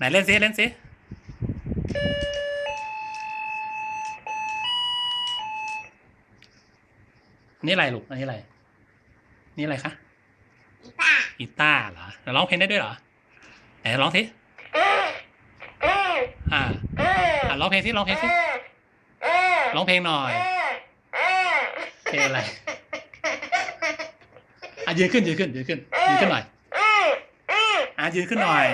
ไหนเล่นซิเล่นซินนี่อะไรลูกอันนี้อะไร นี่อะไรคะอีป้ากีตาร์เหรอแล้วร้องเพลงได้ด้วยเหรอไหนร้องสิอ่าอ่าร้องเพลงสิร้องเพลงสิร้องเพลงหน่อยเพลงอะไรอะยืนขึ้นยืนขึ้นยืนขึ้นยืนขึ้นหน่อยอะยืนขึ้นหน่อย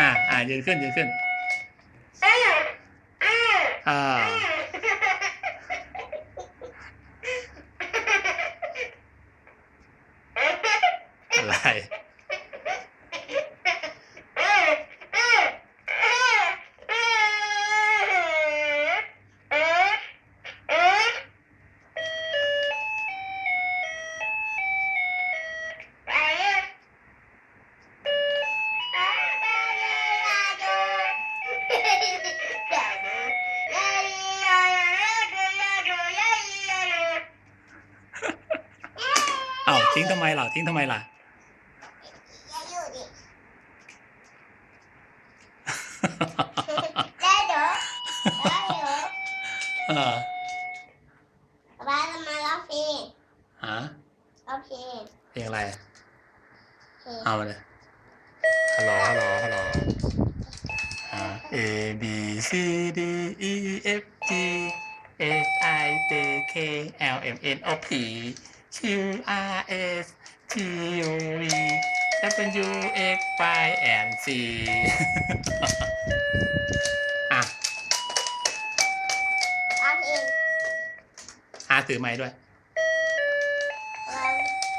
อ่าอ่า ยืนขึ้นยืนขึ้น อ่า อะไร อ้าทิ้งทำไมล่ะทิ้งทำไมล่ะอย่าอยู่ดิได้เดี๋ยวได้เดี๋ยวเออป้าจะมาร้องเพลงฮะร้องเพลงเพลงอะไรเพลงเอามาเลยฮัลโหลฮัลโหลฮัลโหลอ่า A B C D E F G H I J K L M N O P Q R S T U V W X Y and Z อะร้องเพลงอาถือไม้ด้วย